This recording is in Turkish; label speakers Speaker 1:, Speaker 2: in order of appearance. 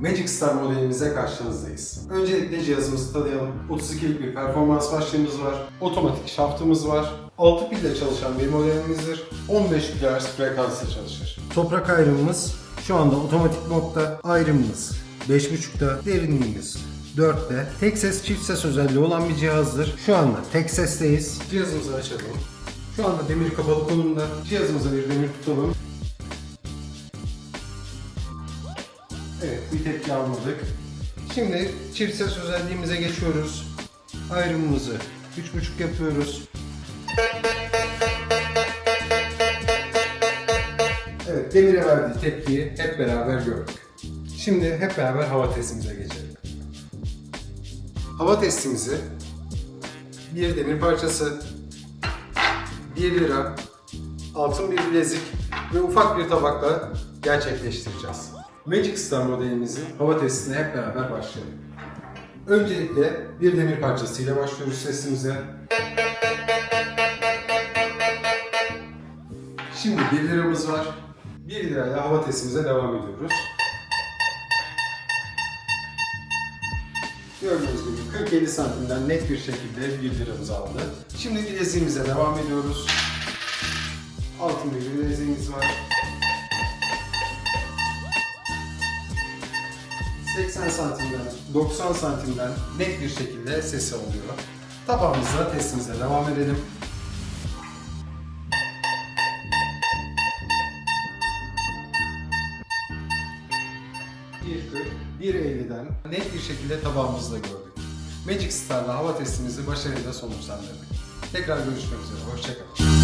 Speaker 1: Magic Star modelimizle karşınızdayız. Öncelikle cihazımızı tanıyalım. 32'lik bir performans başlığımız var. Otomatik şaftımız var. 6 pille çalışan bir modelimizdir. 15 kHz frekansla çalışır. Toprak ayrımımız şu anda otomatik modda. Ayrımımız 5.5'ta, derinliğimiz 4'te. Tek ses çift ses özelliği olan bir cihazdır. Şu anda tek sesteyiz. Cihazımızı açalım. Şu anda demir kapalı konumda. Cihazımıza bir demir tutalım. Evet, bir tepki almadık. Şimdi çift ses özelliğimize geçiyoruz. Ayrımımızı 3.5 yapıyoruz. Evet, demire verdiği tepkiyi hep beraber gördük. Şimdi hep beraber hava testimize geçelim. Hava testimizi bir demir parçası, 1 lira, altın bir bilezik ve ufak bir tabakla gerçekleştireceğiz. Magic Star modelimizin hava testine hep beraber başlayalım. Öncelikle bir demir parçasıyla başlıyoruz sesimize. Şimdi 1 liramız var. 1 lirayla hava testimize devam ediyoruz. Gördüğünüz gibi 47 santimden net bir şekilde 1 liramızı aldı. Şimdi bileziğimize devam ediyoruz. Altın bir bileziğimiz var. 80 santimden 90 santimden net bir şekilde sesi oluyor. Tabağımızla testimize devam edelim. Bir 1.50'den net bir şekilde tabağımızda gördük. Magic Star'la hava testimizi başarıyla sonuçlandırdık. Tekrar görüşmek üzere, hoşçakalın.